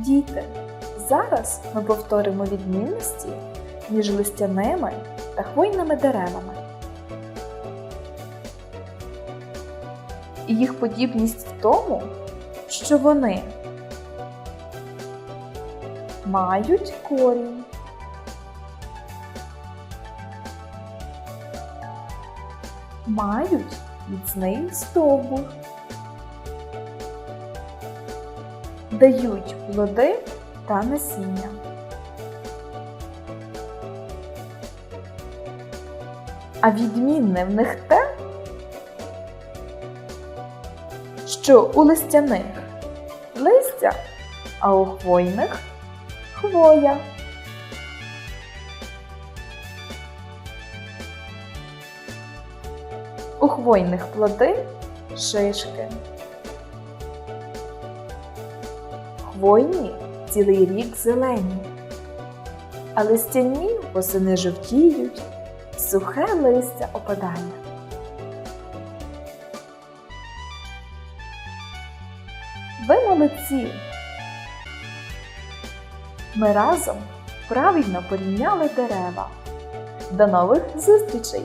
Діти, зараз ми повторимо відмінності між листяними та хвойними деревами. І їх подібність в тому, що вони мають корінь, мають міцний стовбур, дають плоди та насіння. А відмінне в них те, що у листяних листя, а у хвойних хвоя. У хвойних плоди шишки. Хвойні цілий рік зелені, а листяні восени жовтіють, сухе листя опадає. Ви молодці! Ми разом правильно порівняли дерева. До нових зустрічей!